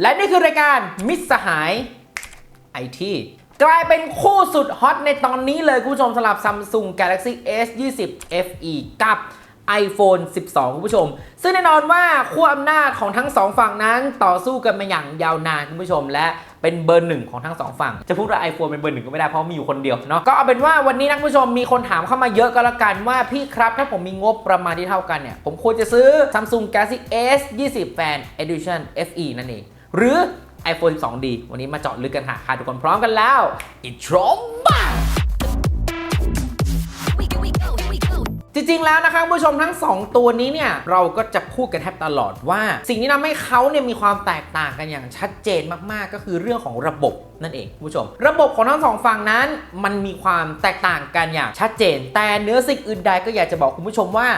และนี่คือรายการมิตรสหายไอทีกลายเป็นคู่สุดฮอตในตอนนี้เลยคุณผู้ชมสำหรับ Samsung Galaxy S 20 FE กับ iPhone 12 คุณผู้ชม ซึ่งแน่นอนว่าขั้วอำนาจของทั้งสองฝั่งนั้นต่อสู้กันมาอย่างยาวนานคุณผู้ชม และเป็นเบอร์หนึ่งของทั้งสองฝั่ง จะพูดว่า iPhone เป็นเบอร์หนึ่งก็ไม่ได้เพราะมีอยู่คนเดียวเนาะก็เอาเป็นว่าวันนี้นะคุณผู้ชมมีคนถามเข้ามาเยอะก็แล้วกันว่าพี่ครับ ถ้าผมมีงบประมาณที่เท่ากันเนี่ย ผมควรจะซื้อ Samsung Galaxy S 20 Fan Edition FE นั่นเอง หรือ iPhone 12D วันนี้มาเจาะลึกกันค่ะค่ะทุกคนพร้อมกันแล้วอินโทรบ้าจริงๆ แล้วนะคะคุณผู้ชมทั้ง 2 ตัวนี้เนี่ย เราก็จะพูดกันแทบตลอดว่า สิ่งที่ทำให้เขาเนี่ยมีความแตกต่างกันอย่างชัดเจนมากๆ ก็คือเรื่องของระบบนั่นเองคุณผู้ชม ระบบของทั้งสองฝั่งนั้น มันมีความแตกต่างกันอย่างชัดเจน แต่เนื้อสิ่งอื่นใดก็อยากจะบอกคุณผู้ชมว่า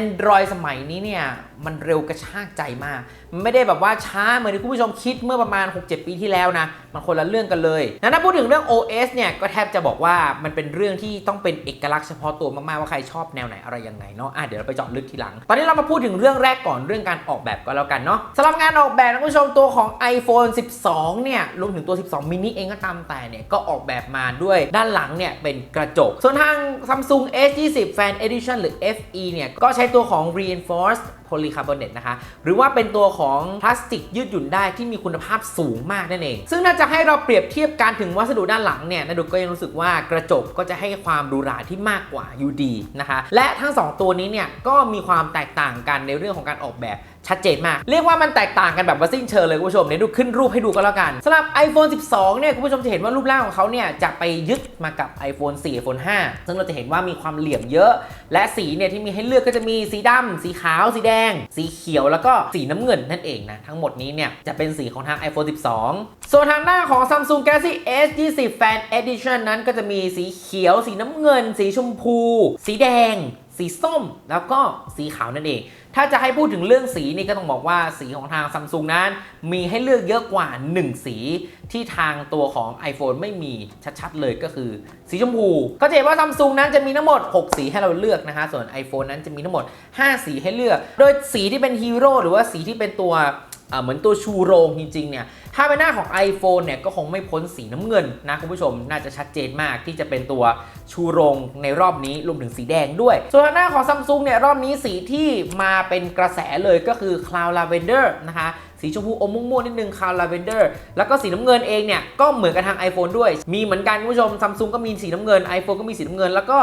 Android สมัยนี้เนี่ย มันเร็วกระชากใจมาก ไม่ได้แบบว่าช้าเหมือนที่คุณผู้ชมคิดเมื่อประมาณ 6-7 ปีที่แล้วนะ มันคนละเรื่องกันเลยนะถ้าพูดถึงเรื่อง OS เนี่ยก็แทบจะบอกว่ามันเป็นเรื่องที่ต้องเป็นเอกลักษณ์เฉพาะตัวมากๆว่าใครชอบแนวไหนอะไรยังไงเนาะอะเดี๋ยวเราไปเจาะลึกทีหลัง ตอนนี้เรามาพูดถึงเรื่องแรกก่อนเรื่องการออกแบบก็แล้วกันเนาะสำหรับงานออกแบบนะคุณผู้ชมตัวของ iPhone 12 เนี่ยรวมถึงตัว 12 mini เองก็ตามแต่เนี่ยก็ออกแบบมาด้วยด้านหลังเนี่ยเป็นกระจก ส่วนทาง Samsung S20 Fan Edition หรือ FE เนี่ยก็ใช้ตัวของ reinforced โพลีคาร์บอเนตนะคะ หรือว่าเป็นตัวของพลาสติกยืดหยุ่นได้ที่มีคุณภาพสูงมากนั่นเอง ซึ่งถ้าจะให้เราเปรียบเทียบการถึงวัสดุด้านหลังเนี่ยนาดุก็ยังรู้สึกว่ากระจกก็จะให้ความหรูหราที่มากกว่าอยู่ดีนะคะ และทั้ง 2 ตัวนี้เนี่ยก็มีความแตกต่างกันในเรื่องของการออกแบบชัดเจนมาก เรียกว่ามันแตกต่างกันแบบว่าสิ้นเชิงเลยคุณผู้ชมเนี่ยดูขึ้นรูปให้ดูก็แล้วกันสำหรับ iPhone 12 เนี่ยคุณผู้ชมจะเห็นว่ารูปร่างของเขาเนี่ยจะไปยึดมากับ iPhone 4 iPhone 5 ซึ่งเราจะเห็นว่ามีความเหลี่ยมเยอะ และสีเนี่ยที่มีให้เลือกก็จะมีสีดำสีขาว สีแดง สีเขียวแล้วก็สีน้ำเงินนั่นเองนะทั้งหมดนี้เนี่ยจะเป็นสีของทาง iPhone 12 ส่วนทางหน้าของ Samsung Galaxy S 20 Fan Edition นั้นก็จะมีสีเขียว สีน้ำเงิน สีชมพู สีแดง สีส้มแล้วก็สีขาวนั่นเอง ถ้าจะให้พูดถึงเรื่องสีนี่ก็ต้องบอกว่าสีของทาง Samsung นั้น มีให้เลือกเยอะกว่า 1 สีที่ทางตัวของ iPhone ไม่มีชัดๆเลยก็คือ สีชมพูก็จะเห็นว่า Samsung นั้นจะมีทั้งหมด 6 สีให้เราเลือกนะคะส่วน iPhone นั้นจะมีทั้งหมด 5 สีให้เลือก โดยสีที่เป็นฮีโร่หรือว่าสีที่เป็นตัวเหมือนตัวชูโรงจริงๆเนี่ย ถ้าเป็นหน้าของ iPhone เนี่ยก็คงไม่พ้นสีน้ำเงินนะคุณผู้ชมน่าจะชัดเจนมากที่จะเป็นตัวชูโรงในรอบนี้รวมถึงสีแดงด้วย ส่วนหน้าของ Samsung เนี่ยรอบนี้สีที่มาเป็นกระแสเลยก็คือ Cloud Lavender นะคะสีชมพูอมม่วงๆนิดนึง Cloud Lavender แล้วก็สีน้ำเงินเองเนี่ย ก็เหมือนกับทาง iPhone ด้วย มีเหมือนกันคุณผู้ชม Samsung ก็มีสีน้ำเงิน iPhone ก็มีสีน้ำเงิน แล้วก็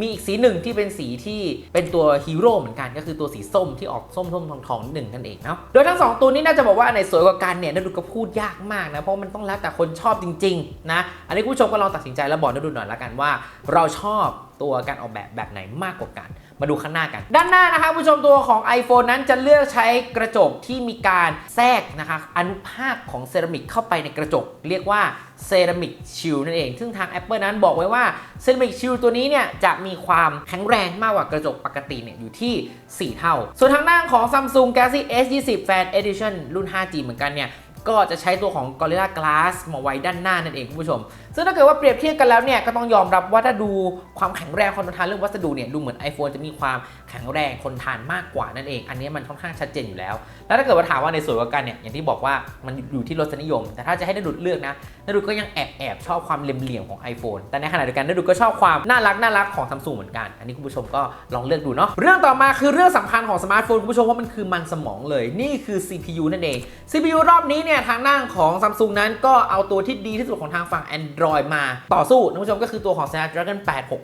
มีอีกสีหนึ่งที่เป็นสีที่เป็นตัวฮีโร่เหมือนกัน ก็คือตัวสีส้มที่ออกส้มส้มทองทองๆนิดหนึ่งนั่นเองเนาะโดยทั้งสองตัวนี้น่าจะบอกว่าอันไหนสวยกว่ากันเนี่ยนาดูก็พูดยากมากนะเพราะมันต้องแล้วแต่คนชอบจริงๆนะอันนี้คุณผู้ชมก็ลองตัดสินใจแล้วบอกดูหน่อยละกันว่า เราชอบตัวการออกแบบแบบไหนมากกว่ากัน มาดูข้างหน้ากัน ด้านหน้านะคะคุณผู้ชมตัวของ iPhone นั้นจะเลือกใช้กระจกที่มีการแทรกนะคะอนุภาคของเซรามิกเข้าไปในกระจก เรียกว่าเซรามิกชิลนั่นเอง ซึ่งทาง Apple นั้นบอกไว้ว่าเซรามิกชิลตัวนี้เนี่ยจะมีความแข็งแรงมากกว่ากระจกปกติเนี่ยอยู่ที่ 4 เท่า ส่วนทางด้านของ Samsung Galaxy S20 Fan Edition รุ่น 5G เหมือนกันเนี่ย ก็จะใช้ตัวของ Gorilla Glass มาไว้ด้านหน้านั่นเองคุณผู้ชม ซึ่งถ้าเกิดว่าเปรียบเทียบกันแล้วเนี่ยก็ต้องยอมรับว่าถ้าดูความแข็งแรงคนทานเรื่องวัสดุเนี่ยดูเหมือน iPhone จะมีความแข็งแรงทนทานมากกว่านั่นเอง อันนี้มันค่อนข้างชัดเจนอยู่แล้ว แล้วถ้าเกิดว่าถามว่าในส่วนกันเนี่ยอย่างที่บอกว่ามันอยู่ที่รสนิยม แต่ถ้าจะให้นาดุดเลือกนะนาดุดก็ยังแอบแอบชอบความเหลี่ยมๆของ iPhone แต่ในขณะเดียวกันนาดุดก็ชอบความน่ารักน่ารักของ Samsung เหมือนกัน อันนี้คุณผู้ชมก็ลองเลือกดูเนาะเรื่องต่อมาคือเรื่องสำคัญของสมาร์ทโฟนคุณผู้ชมว่ามันคือมันสมองเลยนี่คือ CPU นั่นเอง CPU รอบนี้เนี่ยทางด้านของ Samsung นั้นก็เอาตัวที่ดีที่สุดของทางฝั่ง Android มาต่อสู้นะคุณผู้ชมก็คือตัวของ Snapdragon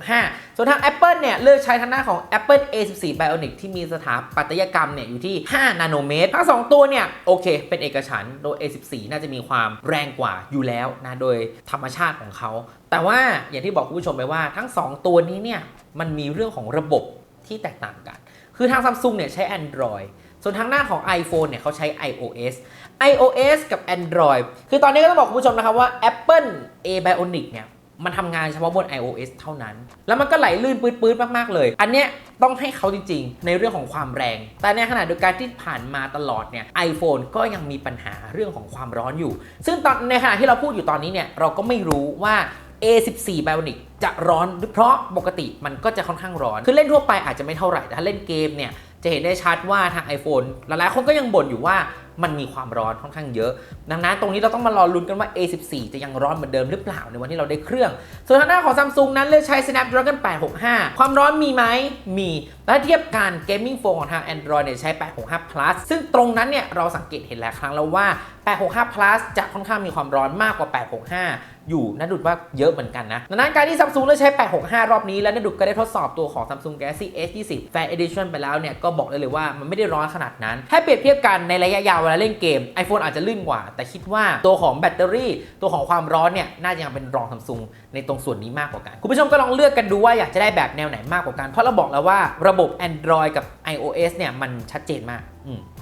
865 ส่วนทาง Apple เนี่ยเลือกใช้ทางด้าของ Apple A14 Bionic ที่มีสถาปัตยกรรมเนี่ยอยู่ที่ 5 นาโนเมตร ทั้ง 2 ตัวเนี่ย โอเค เป็นเอกฉันโดย A14 น่าจะมีความแรงกว่าอยู่แล้วนะ โดยธรรมชาติของเขา แต่ว่าอย่างที่บอกคุณผู้ชมไปว่าทั้ง 2 ตัวนี้เนี่ย มันมีเรื่องของระบบที่แตกต่างกัน คือทาง Samsung เนี่ยใช้ Android ส่วนทางหน้าของ iPhone เนี่ยเขาใช้ iOS iOS กับ Android คือตอนนี้ก็ต้องบอกคุณผู้ชมนะครับว่า Apple A Bionic เนี่ยมันทำงานเฉพาะบน iOS เท่านั้น แล้วมันก็ไหลลื่นปื๊ดๆ มาก ๆ เลย อันเนี้ยต้องให้เขาจริง ๆ ในเรื่องของความแรง แต่ในขณะเดียวกันที่ผ่านมาตลอดเนี่ย iPhone ก็ยังมีปัญหาเรื่องของความร้อนอยู่ ซึ่งตอนในขณะที่เราพูดอยู่ตอนนี้เนี่ยเราก็ไม่รู้ว่า A14 Bionic จะร้อน เพราะปกติมันก็จะค่อนข้างร้อน คือเล่นทั่วไปอาจจะไม่เท่าไหร่ แต่ถ้าเล่นเกมเนี่ยจะเห็นได้ชัดว่าทาง iPhone หลายๆคนก็ยังบ่นอยู่ว่า มันมีความร้อนค่อนข้างเยอะ ดังนั้นตรงนี้เราต้องมารอลุ้นกันว่า A14 จะยังร้อนเหมือนเดิมหรือเปล่าในวันที่เราได้เครื่อง ส่วนทางด้านของ Samsung นั้นเลือกใช้ Snapdragon 865 ความร้อนมีไหมมีและเทียบกัน Gaming Phone ของทาง Android เนี่ยใช้ 865 plus ซึ่งตรงนั้นเนี่ยเราสังเกตเห็นหลายครั้งแล้วว่า 865 plus จะค่อนข้างมีความร้อนมากกว่า 865อยู่นะดุดว่าเยอะเหมือนกันนะดังนั้นการที่ Samsung เลือกใช้ 865 รอบนี้ และนะดุดก็ได้ทดสอบตัวของ Samsung Galaxy S20 Fan Edition ไปแล้วเนี่ยก็บอกได้เลยว่ามันไม่ได้ร้อนขนาดนั้น ถ้าเปรียบเทียบกันในระยะยาววลาเล่นเกม iPhone อาจจะลื่นกว่า แต่คิดว่าตัวของแบตเตอรี่ ตัวของความร้อนเนี่ยน่าจะยังเป็นรอง Samsung ในตรงส่วนนี้มากกว่ากัน คุณผู้ชมก็ลองเลือกกันดูว่าอยากจะได้แบบแนวไหนมากกว่ากัน เพราะเราบอกแล้วว่าระบบ Android กับ iOS เนี่ยมันชัดเจนมาก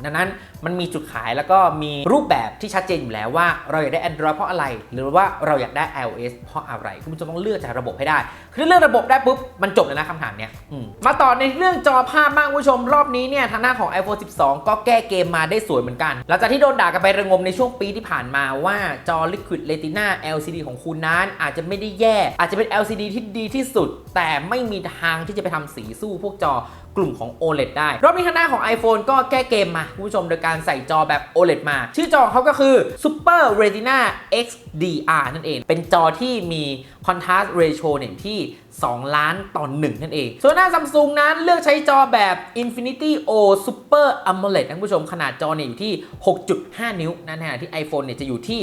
ดังนั้นมันมีจุดขายแล้วก็มีรูปแบบที่ชัดเจนอยู่แล้วว่าเราอยากได้ Android เพราะอะไร หรือว่าเราอยากได้ iOS เพราะอะไร คุณผู้ชมต้องเลือกจากระบบให้ได้ คือเลือกระบบได้ปุ๊บ มันจบเลยนะคำถามเนี้ยมาต่อในเรื่องจอภาพบ้างคุณผู้ชมรอบนี้เนี่ยทางหน้าของ iPhone 12 ก็แก้เกมมาได้สวยเหมือนกัน หลังจากที่โดนด่ากันไประงมในช่วงปีที่ผ่านมาว่าจอ Liquid Retina LCD ของคุณนั้นอาจจะไม่ได้แย่ อาจจะเป็น LCD ที่ดีที่สุด แต่ไม่มีทางที่จะไปทำสีสู้พวกจอ กลุ่มของ OLED ได้ รอบนี้ทางหน้าของ iPhone ก็แก้เกมมาคุณผู้ชมโดยการใส่จอแบบ OLED มา ชื่อจอเขาก็คือ Super Retina XDR นั่นเอง เป็นจอที่มี Contrast Ratio เนี่ยที่ 2 ล้านต่อ 1 นั่นเอง ส่วนหน้า Samsung นั้นเลือกใช้จอแบบ Infinity O Super AMOLED นะคุณผู้ชมขนาดจอเนี่ยอยู่ที่ 6.5 นิ้วนะฮะที่ iPhone เนี่ยจะอยู่ที่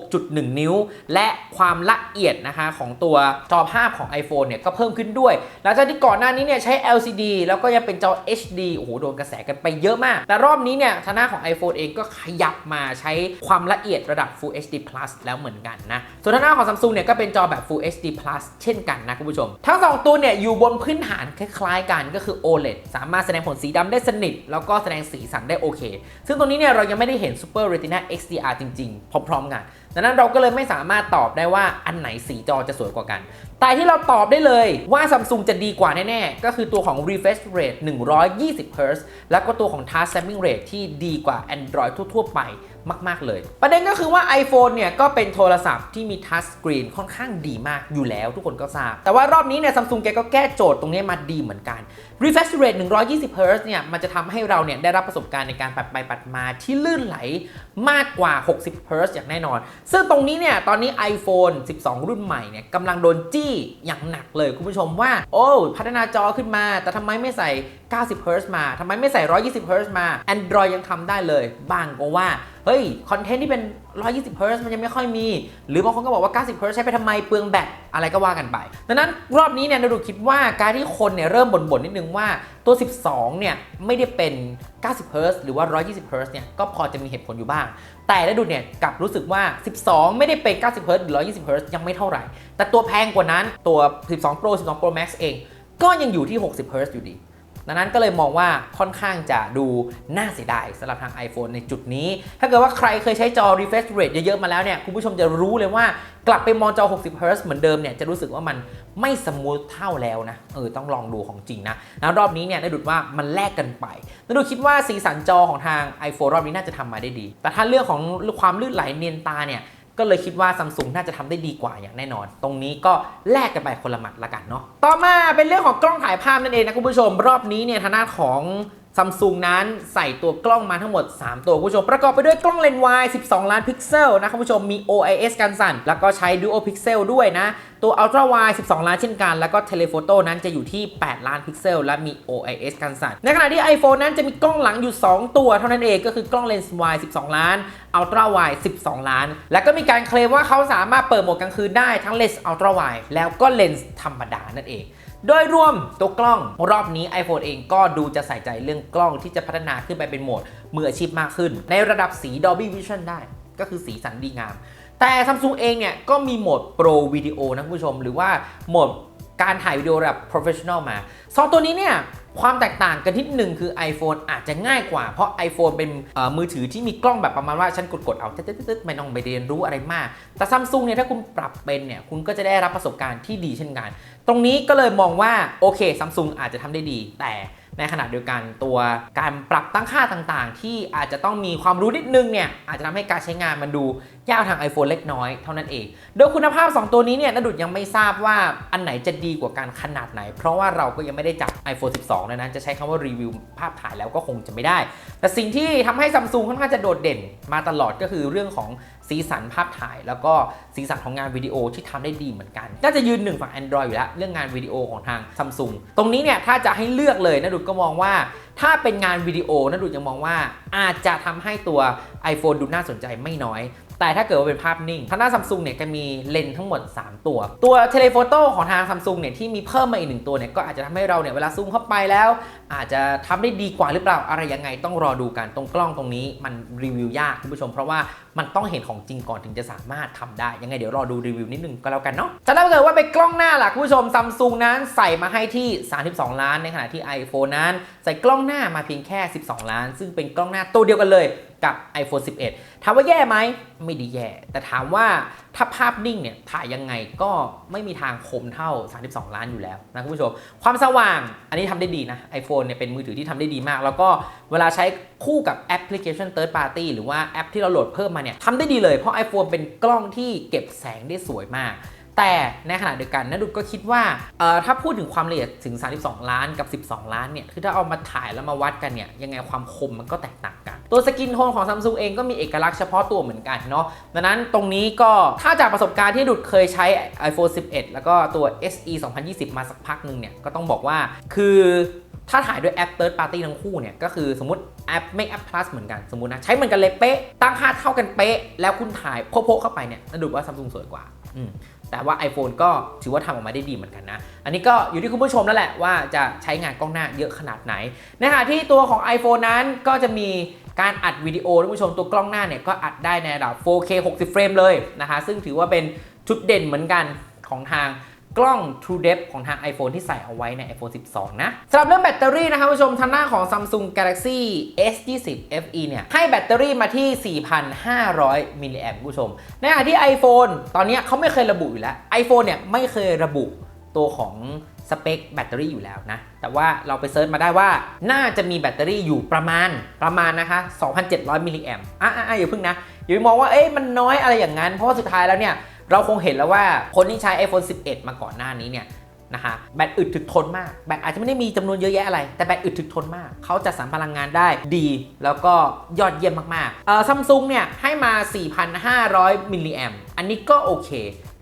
6.1 นิ้ว และความละเอียดนะคะของตัวจอภาพของ iPhone เนี่ยก็เพิ่มขึ้นด้วย หลังจากที่ก่อนหน้านี้เนี่ยใช้ LCD แล้วก็ยังเป็นจอ HD โอ้โหโดนกระแสกันไปเยอะมาก แต่รอบนี้เนี่ยทางหน้าของ iPhone เองก็ขยับมาใช้ความละเอียดระดับ Full HD Plus แล้วเหมือนกันนะส่วนทางหน้าของ Samsung เนี่ยก็เป็นจอแบบ Full HD Plus เช่นกันนะคุณผู้ชม ทั้ง 2 ตัวเนี่ยอยู่บนพื้นฐานคล้ายๆกันก็คือ OLED สามารถแสดงผลสีดำได้สนิท แล้วก็แสดงสีสันได้โอเค ซึ่งตรงนี้เนี่ยเรายังไม่ได้เห็น Super Retina XDR จริงๆ พร้อมๆกันดังนั้นเราก็เลยไม่สามารถตอบได้ว่าอันไหนสีจอจะสวยกว่ากัน แต่ที่เราตอบได้เลยว่า Samsung จะดีกว่าแน่ๆ ก็คือตัวของ refresh rate 120 Hz แล้วก็ตัวของ touch sampling rate ที่ดีกว่า Android ทั่วๆไป มาก ๆ เลย ประเด็นก็คือว่า iPhone เนี่ยก็เป็นโทรศัพท์ที่มีทัชสกรีนค่อนข้างดีมากอยู่แล้วทุกคนก็ทราบ แต่ว่ารอบนี้เนี่ยซัมซุงแกก็แก้โจทย์ตรงนี้มาดีเหมือนกัน refresh rate 120 Hz เนี่ย มันจะทำให้เราเนี่ยได้รับประสบการณ์ในการปัดไปปัดมาที่ลื่นไหลมากกว่า 60 Hz อย่างแน่นอน ซึ่งตรงนี้เนี่ย ตอนนี้ iPhone 12 รุ่นใหม่เนี่ยกำลังโดนจี้อย่างหนักเลยคุณผู้ชมว่า โอ้ พัฒนาจอขึ้นมา แต่ทำไมไม่ใส่ 90 Hz มา ทำไมไม่ใส่ 120 Hz มา Android ยังทำได้เลยบางก็ว่า เฮ้ย คอนเทนต์ที่เป็น 120 Hz มันยังไม่ค่อยมี หรือบางคนก็บอกว่า 90 Hz ใช้ไปทำไมเปลืองแบตอะไรก็ว่ากันไป ดังนั้นรอบนี้เนี่ยนาดูคิดว่าการที่คนเนี่ยเริ่มบ่นๆนิดนึงว่าตัว 12 เนี่ยไม่ได้เป็น 90 Hz หรือว่า 120 Hz เนี่ยก็พอจะมีเหตุผลอยู่บ้าง แต่นาดูเนี่ยกลับรู้สึกว่า 12 ไม่ได้เป็น 90 Hz หรือ 120 Hz ยังไม่เท่าไหร่ แต่ตัวแพงกว่านั้นตัว 12 Pro 12 Pro Max เอง ก็ยังอยู่ที่ 60 Hz อยู่ดี ดังนั้นก็เลยมองว่าค่อนข้างจะดูน่าเสียดายสำหรับทาง iPhone ในจุดนี้ ถ้าเกิดว่าใครเคยใช้จอ refresh rate เยอะๆมาแล้วเนี่ยคุณผู้ชมจะรู้เลยว่ากลับไปมองจอ 60 Hz เหมือนเดิมเนี่ยจะรู้สึกว่ามันไม่สมูทเท่าแล้วนะเออต้องลองดูของจริงนะแล้วรอบนี้เนี่ยได้ดูว่ามันแลกกันไปได้ดูคิดว่าสีสันจอของทาง iPhone รอบนี้น่าจะทำมาได้ดี แต่ถ้าเรื่องของความลื่นไหลเนียนตาเนี่ย ก็เลยคิดว่าซัมซุงน่าจะทำได้ดีกว่าอย่างแน่นอน ตรงนี้ก็แลกกันไปคนละหมัดละกันเนาะต่อมาเป็นเรื่องของกล้องถ่ายภาพนั่นเองนะคุณผู้ชม รอบนี้เนี่ยทางด้านของ ซัมซุงนั้นใส่ตัวกล้องมาทั้งหมด 3 ตัวคุณผู้ชม ประกอบไปด้วยกล้องเลนส์วาย12 ล้านพิกเซลนะคุณผู้ชมมี OIS กันสั่น แล้วก็ใช้ Dual Pixel ด้วยนะ ตัว Ultra Wide 12 ล้านเช่นกัน แล้วก็ Telephoto นั้นจะอยู่ที่ 8 ล้านพิกเซล และมี OIS กันสั่น ในขณะที่ iPhone นั้นจะมีกล้องหลังอยู่ 2 ตัวเท่านั้นเองก็คือกล้องเลนส์วาย12 ล้าน Ultra Wide 12 ล้าน และก็มีการเคลมว่าเขาสามารถเปิดโหมดกลางคืนได้ทั้งเลนส์ Ultra Wide แล้วก็เลนส์ธรรมดานั่นเอง โดยรวมตัวกล้องรอบนี้ iPhone เองก็ดูจะใส่ใจเรื่องกล้องที่จะพัฒนาขึ้นไปเป็นโหมดมืออาชีพมากขึ้น ในระดับสี Dolby Vision ได้ ก็คือสีสันดีงาม แต่ Samsung เองเนี่ยก็มีโหมด Pro Video นะคุณผู้ชม หรือว่าโหมดการถ่ายวิดีโอระดับ Professional มาสองตัวนี้เนี่ยความแตกต่างกันที่หนึ่งคือ iPhone อาจจะง่ายกว่า เพราะ iPhone เป็นมือถือที่มีกล้องแบบประมาณว่าฉันกดๆเอาตึ๊ดๆไม่ต้องไปเรียนรู้อะไรมาก แต่ Samsung เนี่ยถ้าคุณปรับเป็นเนี่ยคุณก็จะได้รับประสบการณ์ที่ดีเช่นกัน ตรงนี้ก็เลยมองว่าโอเค Samsung อาจจะทำได้ดี แต่ในขณะเดียวกันตัวการปรับตั้งค่าต่างๆ ที่อาจจะต้องมีความรู้นิดนึงเนี่ยอาจจะทำให้การใช้งานมันดูยากทาง iPhone เล็กน้อยเท่านั้นเอง โดยคุณภาพ 2 ตัวนี้เนี่ยนดุดยังไม่ทราบว่าอันไหนจะดีกว่ากันขนาดไหน เพราะว่าเราก็ยังไม่ได้จับ iPhone 12เลยนะจะใช้คำว่ารีวิวภาพถ่ายแล้วก็คงจะไม่ได้ แต่สิ่งที่ทำให้ซัมซุงค่อนข้างจะโดดเด่นมาตลอดก็คือเรื่องของ สีสันภาพถ่าย แล้วก็สีสันของงานวิดีโอที่ทำได้ดีเหมือนกัน น่าจะยืนหนึ่งฝั่ง Android อยู่แล้วเรื่องงานวิดีโอของทางซัมซุงตรงนี้เนี่ยถ้าจะให้เลือกเลยนะดุดก็มองว่า ถ้าเป็นงานวิดีโอนะดุดยังมองว่าอาจจะทำให้ตัว iPhone ดูน่าสนใจไม่น้อย แต่ถ้าเกิดว่าเป็นภาพนิ่งทางด้านซัมซุงเนี่ยจะมีเลนส์ทั้งหมด 3 ตัว ตัวเทเลโฟโต้ของทางซัมซุงเนี่ยที่มีเพิ่มมาอีกหนึ่งตัวเนี่ยก็อาจจะทำให้เราเนี่ยเวลาซูมเข้าไปแล้ว อาจจะทำได้ดีกว่าหรือเปล่าอะไรยังไงต้องรอดูกันตรงกล้องตรงนี้มันรีวิวยากคุณผู้ชม เพราะว่ามันต้องเห็นของจริงก่อนถึงจะสามารถทำได้ยังไงเดี๋ยวรอดูรีวิวนิดนึงก็แล้วกันเนาะจะถ้าเกิดว่าเป็นกล้องหน้าล่ะคุณผู้ชมซัมซุงนั้นใส่มาให้ที่ 32 ล้านในขณะที่ iPhone นั้น ใส่กล้องหน้ามาเพียงแค่ 12 ล้าน ซึ่งเป็นกล้องหน้าตัวเดียวกันเลยกับ iPhone 11 ถามว่าแย่ไหมไม่ได้แย่ แต่ถามว่าถ้าภาพนิ่งเนี่ยถ่ายยังไงก็ไม่มีทางคมเท่า 32 ล้านอยู่แล้วนะคุณผู้ชม ความสว่างอันนี้ทำได้ดีนะ iPhone เนี่ยเป็นมือถือที่ทำได้ดีมาก แล้วก็เวลาใช้คู่กับแอปพลิเคชัน Third Party หรือว่าแอปที่เราโหลดเพิ่มมาเนี่ยทำได้ดีเลยเพราะ iPhone เป็นกล้องที่เก็บแสงได้สวยมากแต่ในขณะเดียวกันนะดุดก็คิดว่าถ้าพูดถึงความละเอียดถึง 32 ล้านกับ 12 ล้านเนี่ยคือถ้าเอามาถ่ายแล้วมาวัดกันเนี่ยยังไงความคมมันก็แตกต่าง ตัวสกินโทนของ Samsung เองก็มีเอกลักษณ์เฉพาะตัวเหมือนกันเนาะดังนั้นตรงนี้ก็ถ้าจากประสบการณ์ที่ดุดเคยใช้ iPhone 11 แล้วก็ตัว SE 2020 มาสักพักหนึ่งเนี่ยก็ต้องบอกว่าคือถ้าถ่ายด้วยแอป Third Party ทั้งคู่เนี่ย ก็คือสมมติแอป Make App Plus เหมือนกันสมมตินะ ใช้เหมือนกันเลยเป๊ะ ตั้งค่าเท่ากันเป๊ะ แล้วคุณถ่ายโพะๆเข้าไปเนี่ยดุดว่า Samsung สวยกว่า แต่ว่า iPhone ก็ถือว่าทำออกมาได้ดีเหมือนกันนะ อันนี้ก็อยู่ที่คุณผู้ชมนั่นแหละว่าจะใช้งานกล้องหน้าเยอะขนาดไหน ในขณะที่ตัวของ iPhone นั้นก็จะมี การอัดวิดีโอท่านผู้ชมตัวกล้องหน้าเนี่ยก็อัดได้ในระดับ 4K 60 เฟรมเลยนะคะซึ่งถือว่าเป็นจุดเด่นเหมือนกันของทางกล้อง True Depth ของทาง iPhone ที่ใส่เอาไว้ใน iPhone 12 นะสำหรับเรื่องแบตเตอรี่นะครับผู้ชมทางหน้าของ Samsung Galaxy S20 FE เนี่ย ให้แบตเตอรี่มาที่ 4,500 มิลลิแอมป์ผู้ชม ในขณะที่ iPhone ตอนนี้เขาไม่เคยระบุอยู่แล้ว iPhone เนี่ยไม่เคยระบุตัวของ สเปคแบตเตอรี่อยู่แล้วนะ แต่ว่าเราไปเซิร์ชมาได้ว่า น่าจะมีแบตเตอรี่อยู่ประมาณประมาณนะคะ 2,700 มิลลิแอมอะอะอะอย่าเพิ่งนะ อย่าไปมองว่าเอ๊ะมันน้อยอะไรอย่างนั้น เพราะว่าสุดท้ายแล้วเนี่ย เราคงเห็นแล้วว่าคนที่ใช้ iPhone 11 มาก่อนหน้านี้เนี่ยนะคะแบตอึดถึกทนมากแบตอาจจะไม่ได้มีจำนวนเยอะแยะอะไร แต่แบตอึดถึกทนมาก เขาจะสารพลังงานได้ดี แล้วก็ยอดเยี่ยมมากๆเอ่อซัมซุงเนี่ยให้มา 4,500 มิลลิแอมอันนี้ก็โอเค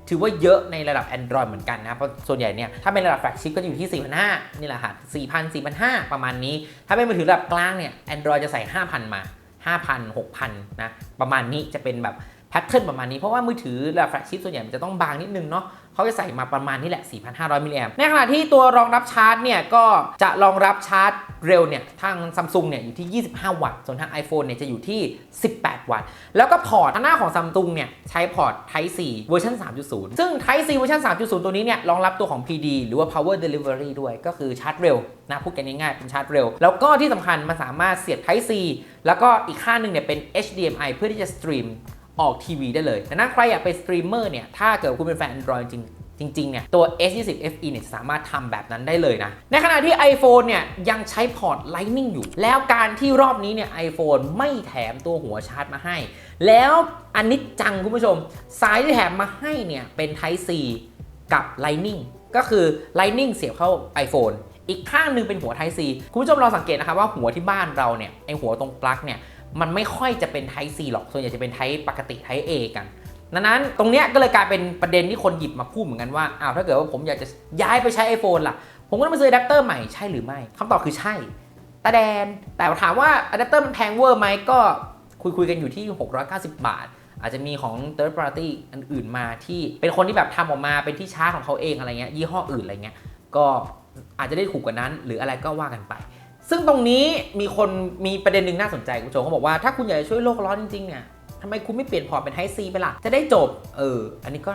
ถือว่าเยอะในระดับ Android เหมือนกันนะ เพราะส่วนใหญ่เนี่ย ถ้าเป็นระดับแฟลกชิพก็จะอยู่ที่ 4,500 นี่แหละค่ะ4,000 4,500 ประมาณนี้ ถ้าเป็นมือถือระดับกลางเนี่ย Android จะใส่ 5,000 มา 5,000 6,000 นะ ประมาณนี้จะเป็นแบบแพทเทิร์นประมาณนี้ เพราะว่ามือถือระดับแฟลกชิพส่วนใหญ่มันจะต้องบางนิดนึงเนาะ เขาจะใส่มาประมาณนี้แหละ 4,500 มิลลิแอมในขณะที่ตัวรองรับชาร์จเนี่ยก็จะรองรับชาร์จเร็วเนี่ยทางซัมซุงเนี่ยอยู่ที่ 25 วัตต์ ส่วนทาง iPhone เนี่ยจะอยู่ที่ 18 วัตต์ แล้วก็พอร์ตหน้าของซัมซุงเนี่ยใช้พอร์ต Type C เวอร์ชัน3.0 ซึ่ง Type C เวอร์ชัน3.0 ตัวนี้เนี่ยรองรับตัวของ PD หรือว่า Power Delivery ด้วยก็คือชาร์จเร็วนะพูดกันง่ายๆเป็นชาร์จเร็ว แล้วก็ที่สำคัญมันสามารถเสียบ Type C แล้วก็อีกข้างหนึ่งเนี่ยเป็น HDMI เพื่อที่จะสตรีม ออกทีวีได้เลย แต่ถ้าใครอยากเป็นสตรีมเมอร์เนี่ย ถ้าเกิดคุณเป็นแฟน Android จริงจริงๆ เนี่ย ตัว S20 FE เนี่ยสามารถทำแบบนั้นได้เลยนะ ในขณะที่ iPhone เนี่ย ยังใช้พอร์ต Lightning อยู่ แล้วการที่รอบนี้เนี่ย iPhone ไม่แถมตัวหัวชาร์จมาให้ แล้วอันนี้จังคุณผู้ชม สายที่แถมมาให้เนี่ย เป็น Type C กับ Lightning ก็คือ Lightning เสียบเข้า iPhone อีกข้างหนึงเป็นหัว Type C คุณผู้ชมลองสังเกตนะครับว่าหัวที่บ้านเราเนี่ย ไอหัวตรงปลั๊กเนี่ย มันไม่ค่อยจะเป็น Type C หรอก ส่วนใหญ่จะเป็น Type ปกติ Type A กันดังนั้นตรงเนี้ยก็เลยกลายเป็นประเด็นที่คนหยิบมาพูดเหมือนกันว่าอ้าวถ้าเกิดว่าผมอยากจะย้ายไปใช้ iPhone ล่ะ ผมก็ต้องไปซื้ออะแดปเตอร์ใหม่ใช่หรือไม่คำตอบคือใช่ต่แดน แต่ถามว่าอะแดปเตอร์มันแพงเวอร์ไหมก็คุยคุยๆกันอยู่ที่ 690 บาท อาจจะมีของ third party อันอื่นมาที่เป็นคนที่แบบทำออกมาเป็นที่ชาร์จของเขาเองอะไรเงี้ยยี่ห้ออื่นอะไรเงี้ยก็อาจจะได้ถูกกว่านั้น หรืออะไรก็ว่ากันไป ซึ่งตรงนี้มีคนมีประเด็นหนึ่งน่าสนใจคุณผู้ชมเขาบอกว่าถ้าคุณอยากจะช่วยโลกร้อนจริงๆเนี่ยทำไมคุณไม่เปลี่ยนพอร์ตเป็นไฮซีไปล่ะจะได้จบเอออันนี้ก็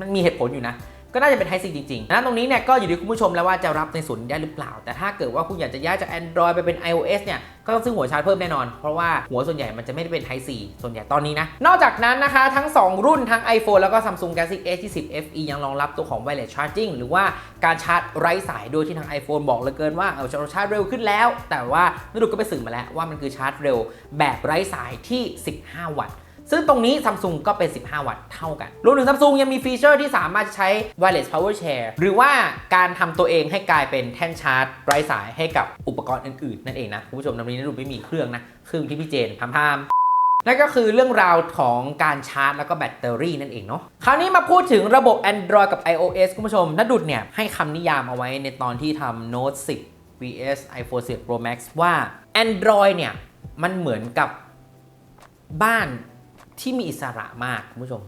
มันมีเหตุผลอยู่นะ ก็น่าจะเป็น Type C จริงๆนะตรงนี้เนี่ยก็อยู่ที่คุณผู้ชมแล้วว่าจะรับในส่วนได้หรือเปล่า แต่ถ้าเกิดว่าคุณอยากจะย้ายจาก Android ไปเป็น iOS เนี่ยก็ต้องซื้อหัวชาร์จเพิ่มแน่นอน เพราะว่าหัวส่วนใหญ่มันจะไม่ได้เป็น Type C ส่วนใหญ่ตอนนี้นะ นอกจากนั้นนะคะ ทั้ง 2 รุ่นทั้ง iPhone แล้วก็ Samsung Galaxy S20 FE ยังรองรับตัวของ wireless charging หรือว่าการชาร์จไร้สายโดยที่ทาง iPhone บอกเหลยเกินว่าเออเราชาร์จเร็วขึ้นแล้ว แต่ว่านักดูก็ไปสืบมาแล้วว่ามันคือชาร์จเร็วแบบไร้สายที่ 15 วัตต์ ซึ่งตรงนี้ Samsung ก็เป็น 15 วัตต์เท่ากัน รวมถึง Samsung ยังมีฟีเจอร์ที่สามารถใช้ wireless power share หรือว่าการทำตัวเองให้กลายเป็นแท่นชาร์จไร้สายให้กับอุปกรณ์อื่นๆ นั่นเองนะ คุณผู้ชมตรงนี้นักดูไม่มีเครื่องนะ เครื่องที่พี่เจนทำทำนั่นก็คือเรื่องราวของการชาร์จแล้วก็แบตเตอรี่นั่นเองเนาะ คราวนี้มาพูดถึงระบบ Android กับ iOS คุณผู้ชมนดุดเนี่ยให้คำนิยามเอาไว้ในตอนที่ทำ Note 10 vs iPhone 10 Pro Max ว่า Android เนี่ยมันเหมือนกับบ้าน ที่มีอิสระมากคุณผู้ชม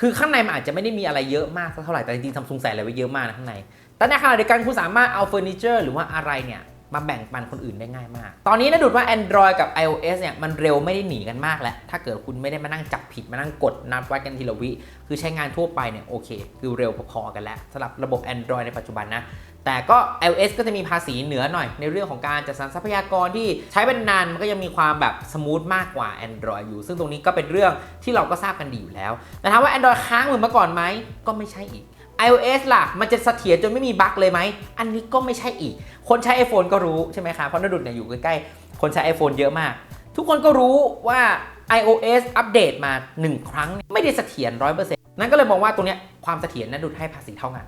คือข้างในมันอาจจะไม่ได้มีอะไรเยอะมากเท่าไหร่แต่จริงๆทำซุงใส่อะไรไว้เยอะมากนะข้างใน แต่ในขณะเดียวกันคุณสามารถเอาเฟอร์นิเจอร์หรือว่าอะไรเนี่ย มาแบ่งปันคนอื่นได้ง่ายมาก ตอนนี้นะดูดว่า Android กับ iOS เนี่ยมันเร็วไม่ได้หนีกันมากแล้ว ถ้าเกิดคุณไม่ได้มานั่งจับผิดมานั่งกดนับวัดกันทีละวิ คือใช้งานทั่วไปเนี่ยโอเค คือเร็วพอๆกันแล้วสำหรับระบบ Android ในปัจจุบันนะ แต่ก็ iOS ก็จะมีภาษีเหนือหน่อย ในเรื่องของการจัดสรรทรัพยากรที่ใช้เป็นนานมันก็ยังมีความแบบสมูทมากกว่า Android อยู่ ซึ่งตรงนี้ก็เป็นเรื่องที่เราก็ทราบกันดีอยู่แล้วแต่ถามว่า Android ค้างเหมือนเมื่อก่อนไหมก็ไม่ใช่อีก iOS ล่ะ มันจะเสถียรจนไม่มีบั๊กเลยไหม อันนี้ก็ไม่ใช่อีก คนใช้ iPhone ก็รู้ใช่ไหมครับ เพราะนดุดเนี่ยอยู่ใกล้ๆ คนใช้ iPhone เยอะมาก ทุกคนก็รู้ว่า iOS อัปเดตมา 1 ครั้ง ไม่ได้เสถียร100%นั่นก็เลยมองว่าตรงเนี้ยความเสถียรนดุดให้ภาษีเท่ากัน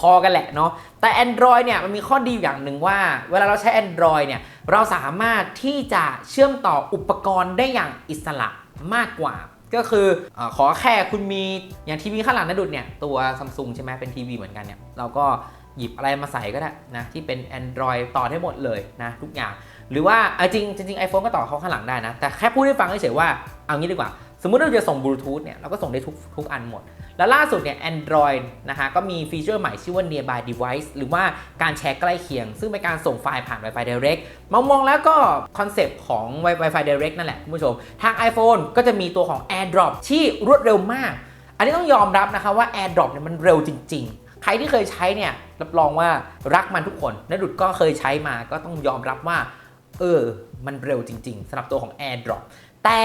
พอๆกันแหละเนาะ แต่ Android เนี่ยมันมีข้อดีอย่างหนึ่งว่า เวลาเราใช้ Android เนี่ยเราสามารถที่จะเชื่อมต่ออุปกรณ์ได้อย่างอิสระมากกว่า ก็คืออขอแค่คุณมีอย่างทีวีข้างหลังนะดุดเนี่ยตัวซัมซุงใช่ไหมเป็นทีวีเหมือนกันเนี่ยเราก็หยิบอะไรมาใส่ก็ได้นะที่เป็น Android ต่อได้หมดเลยนะทุกอย่าง หรือว่าจริงจริงไอโฟนก็ต่อเขาข้างหลังได้นะ แต่แค่พูดให้ฟังเฉยๆว่าเอางี้ดีกว่า สมมติเราจะส่งบลูทูธเนี่ยเราก็ส่งได้ทุกทุกอันหมด แล้วล่าสุดเนี่ย Android นะคะก็มีฟีเจอร์ใหม่ชื่อว่า Nearby Device หรือว่าการแชร์ใกล้เคียง ซึ่งเป็นการส่งไฟล์ผ่าน Wi-Fi Direct มองมองแล้วก็คอนเซปต์ของ Wi-Fi Direct นั่นแหละคุณผู้ชม ทาง iPhone ก็จะมีตัวของ AirDrop ที่รวดเร็วมาก อันนี้ต้องยอมรับนะคะว่า AirDrop เนี่ยมันเร็วจริง ๆ ใครที่เคยใช้เนี่ยรับรองว่ารักมันทุกคนนดุดก็เคยใช้มาก็ต้องยอมรับว่าเออมันเร็วจริง ๆสำหรับตัวของ AirDrop แต่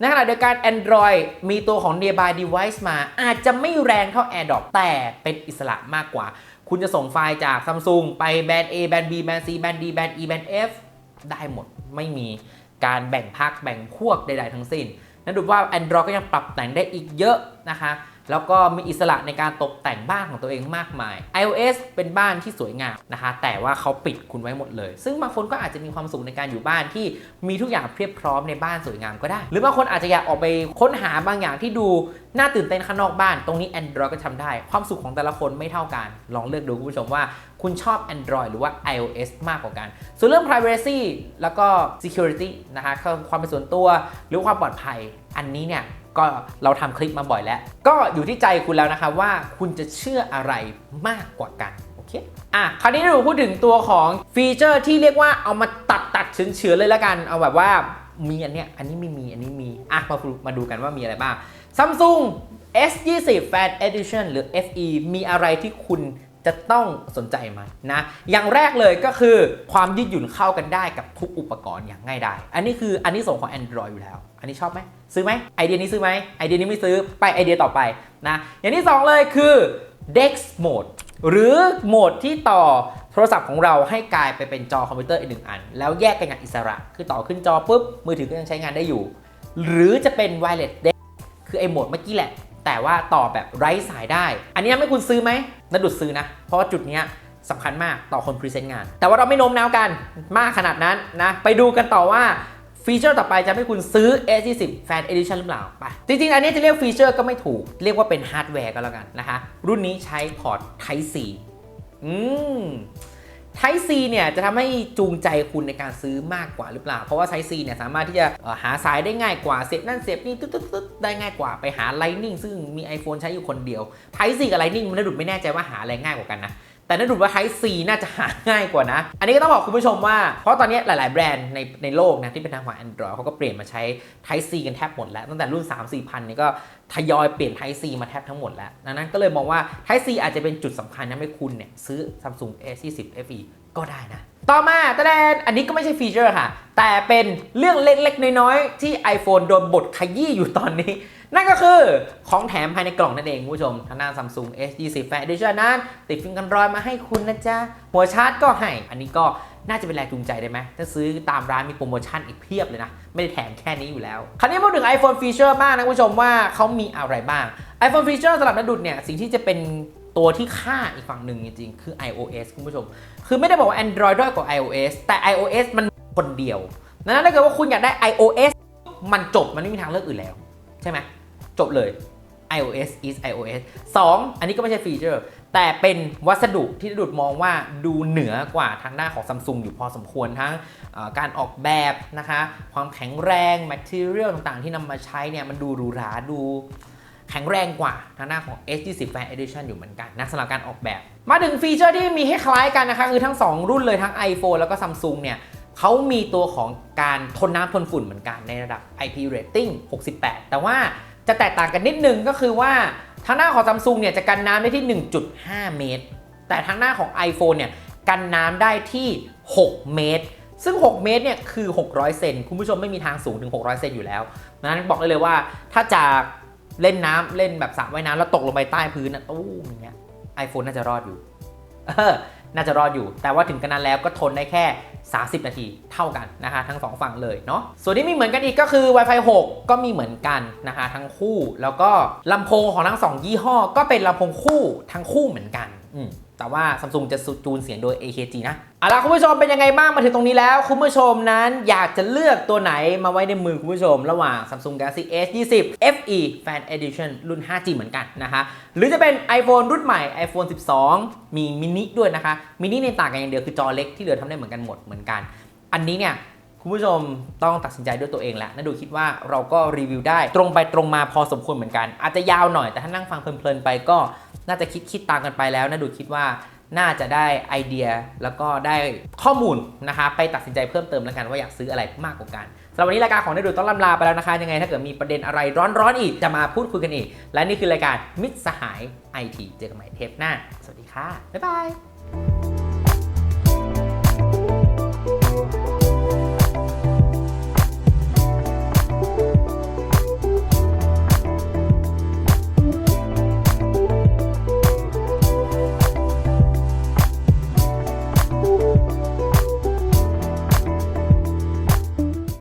ในขณะเดียวกัน Android มีตัวของ Nearby Device มา อาจจะไม่แรงเท่า AirDrop แต่เป็นอิสระมากกว่า คุณจะส่งไฟล์จาก Samsung ไปแบรนด์ A แบรนด์ B แบรนด์ C แบรนด์ D แบรนด์ E แบรนด์ F ได้หมดไม่มีการแบ่งภาคแบ่งพวกใด ๆ ทั้งสิ้น นั่นดูว่า Android ก็ยังปรับแต่งได้อีกเยอะนะคะ แล้วก็มีอิสระในการตกแต่งบ้านของตัวเองมากมาย iOS เป็นบ้านที่สวยงามนะคะ แต่ว่าเขาปิดคุณไว้หมดเลย ซึ่งบางคนก็อาจจะมีความสุขในการอยู่บ้านที่มีทุกอย่างเพียบพร้อมในบ้านสวยงามก็ได้ หรือบางคนอาจจะอยากออกไปค้นหาบางอย่างที่ดูน่าตื่นเต้นข้างนอกบ้าน ตรงนี้ Android ก็ทำได้ ความสุขของแต่ละคนไม่เท่ากัน ลองเลือกดูคุณผู้ชมว่าคุณชอบ Android หรือว่า iOS มากกว่ากัน ส่วนเรื่อง privacy แล้วก็ security นะคะความเป็นส่วนตัวหรือความปลอดภัย อันนี้เนี่ย ก็เราทำคลิปมาบ่อยแล้ว ก็อยู่ที่ใจคุณแล้วนะคะว่าคุณจะเชื่ออะไรมากกว่ากันโอเคอะคราวนี้เราพูดถึงตัวของฟีเจอร์ที่เรียกว่าเอามาตัดตัดเฉือนเฉือนๆเลยละกัน เอาแบบว่ามีอันเนี้ยอันนี้ไม่มีอันนี้มีอะมาดูมาดูกันว่ามีอะไรบ้าง Samsung S20 Fan Edition หรือ FE มีอะไรที่คุณ จะต้องสนใจไหมนะ อย่างแรกเลยก็คือความยืดหยุ่นเข้ากันได้กับทุกอุปกรณ์อย่างง่ายดาย อันนี้คืออันนี้ส่งของ Android อยู่แล้ว อันนี้ชอบไหม ซื้อไหมไอเดียนี้ซื้อไหมไอเดียนี้ไม่ซื้อไปไอเดียต่อไปนะ อย่างที่สองเลยคือ Dex Mode หรือโหมดที่ต่อโทรศัพท์ของเราให้กลายไปเป็นจอคอมพิวเตอร์อีกหนึ่งอัน แล้วแยกกันอย่างอิสระ คือต่อขึ้นจอปุ๊บมือถือก็ยังใช้งานได้อยู่ หรือจะเป็น Wireless Dex คือไอโหมดเมื่อกี้แหละ แต่ว่าต่อแบบไร้สายได้ อันนี้ไม่คุณซื้อไหมนัดดุดซื้อนะ เพราะว่าจุดนี้สำคัญมากต่อคนพรีเซนต์งาน แต่ว่าเราไม่โน้มน้าวกันมากขนาดนั้นนะ ไปดูกันต่อว่าฟีเจอร์ต่อไปจะให้คุณซื้อ S20 Fan Edition หรือเปล่าไปจริง ๆ อันนี้จะเรียกฟีเจอร์ก็ไม่ถูก เรียกว่าเป็นฮาร์ดแวร์ก็แล้วกันนะคะ รุ่นนี้ใช้พอร์ต Type C อืม ไทซีเนี่ยจะทำให้จูงใจคุณในการซื้อมากกว่าหรือเปล่า เพราะว่าไทซีเนี่ยสามารถที่จะหาสายได้ง่ายกว่าเสียบนั่นเสียบนี่ตึ๊ดๆๆได้ง่ายกว่าไปหา Lightning ซึ่งมี iPhone ใช้อยู่คนเดียวไทซีกับ Lightning มันดุดไม่แน่ใจว่าหาอะไรง่ายกว่ากันนะ แต่น่าดูว่า Type C น่าจะหาง่ายกว่านะ อันนี้ก็ต้องบอกคุณผู้ชมว่า เพราะตอนนี้หลาย ๆ แบรนด์ในในโลกนะที่เป็นทางฝั่ง Android เขาก็เปลี่ยนมาใช้ Type C กันแทบหมดแล้ว ตั้งแต่รุ่น 3 4พันนี่ก็ทยอยเปลี่ยน Type C มาแทบทั้งหมดแล้วดังนั้นก็เลยมองว่า Type C อาจจะเป็นจุดสำคัญทำให้คุณเนี่ยซื้อ Samsung S20 FE ก็ได้นะ ต่อมาตะแดนอันนี้ก็ไม่ใช่ฟีเจอร์ค่ะ แต่เป็นเรื่องเล็ก ๆ น้อย ๆ ที่ iPhone โดนบทขยี้อยู่ตอนนี้ นั่นก็คือของแถมภายในกล่องนั่นเองคุณผู้ชมทางด้าน Samsung S20 Fan Edition นั้น ติดฟิล์มกันรอยมาให้คุณนะจ๊ะ หัวชาร์จก็ให้ อันนี้ก็น่าจะเป็นแรงจูงใจได้ไหม ถ้าซื้อตามร้านมีโปรโมชั่นอีกเพียบเลยนะ ไม่ได้แถมแค่นี้อยู่แล้ว คราวนี้พูดถึง iPhone Feature บ้างนะคุณผู้ชมว่าเขามีอะไรบ้าง iPhone Feature สำหรับนักดุดเนี่ยสิ่งที่จะเป็นตัวที่ฆ่าอีกฝั่งหนึ่งจริงๆ คือ iOS คุณผู้ชม คือไม่ได้บอกว่า Android ด้อยกว่า iOS แต่ iOS มันคนเดียว นั้นถ้าเกิดว่าคุณอยากได้ iOS มันจบมันไม่มีทางเลือกอื่นแล้ว ใช่ไหม จบเลย iOS is iOS 2 อันนี้ก็ไม่ใช่ฟีเจอร์ แต่เป็นวัสดุที่ดุดมองว่าดูเหนือกว่าทางด้านของ Samsung อยู่พอสมควรทั้งการออกแบบนะคะ ความแข็งแรง material ต่างๆ ที่นำมาใช้เนี่ยมันดูหรูหราดูแข็งแรงกว่าทางหน้าของ S20 Fan Edition อยู่เหมือนกันนะสำหรับการออกแบบ มาถึงฟีเจอร์ที่มีให้คล้ายกันนะคะ คือทั้ง 2 รุ่นเลยทั้ง iPhone แล้วก็ Samsung เนี่ยเขามีตัวของการทนน้ำทนฝุ่นเหมือนกันในระดับ IP rating 68 แต่ว่า จะแตกต่างกันนิดนึงก็คือว่าทางหน้าของ Samsung เนี่ยจะกันน้ำได้ที่ 1.5 เมตร แต่ทางหน้าของ iPhone เนี่ยกันน้ำได้ที่ 6 เมตร ซึ่ง 6 เมตรเนี่ยคือ 600 เซนคุณผู้ชมไม่มีทางสูงถึง 600 เซนอยู่แล้วนั้นบอกได้เลยว่าถ้าจากเล่นน้ำเล่นแบบสระว่ายน้ำแล้วตกลงไปใต้พื้นนะตู้มอย่างเงี้ย iPhone น่าจะรอดอยู่น่าจะรอดอยู่ แต่ว่าถึงกันนั้นแล้วก็ทนได้แค่ 30 นาทีเท่ากันนะคะทั้งสองฝั่งเลยเนาะส่วนที่มีเหมือนกันอีกก็คือ Wi-Fi 6 ก็มีเหมือนกันนะคะทั้งคู่ แล้วก็ลำโพงของทั้งสองยี่ห้อ ก็เป็นลำโพงคู่ทั้งคู่เหมือนกันอืม แต่ว่า Samsung จะจูนเสียงโดย AKG นะเอาล่ะคุณผู้ชมเป็นยังไงบ้างมาถึงตรงนี้แล้ว คุณผู้ชมนั้นอยากจะเลือกตัวไหนมาไว้ในมือคุณผู้ชม ระหว่าง Samsung Galaxy S20 FE Fan Edition รุ่น 5G เหมือนกันนะคะหรือจะเป็น iPhone รุ่นใหม่ iPhone 12 มีมินิด้วยนะคะมินิในต่างกันอย่างเดียวคือจอเล็กที่เหลือทำได้เหมือนกันหมดเหมือนกัน อันนี้เนี่ย คุณผู้ชมต้องตัดสินใจด้วยตัวเองแหละนะดูคิดว่าเราก็รีวิวได้ตรงไปตรงมาพอสมควรเหมือนกัน อาจจะยาวหน่อยแต่ถ้านั่งฟังเพลินๆไปก็น่าจะคิดคิดตามกันไปแล้วนะดูคิดว่าน่าจะได้ไอเดียแล้วก็ได้ข้อมูลนะคะไปตัดสินใจเพิ่มเติมแล้วกันว่าอยากซื้ออะไรมากกว่ากันสำหรับวันนี้รายการของได้ดูต้องลำลาไปแล้วนะคะ ยังไงถ้าเกิดมีประเด็นอะไรร้อนๆอีก จะมาพูดคุยกันอีก และนี่คือรายการมิตรสหายไอทีเจอกันใหม่เทปหน้า สวัสดีค่ะ บ๊ายบาย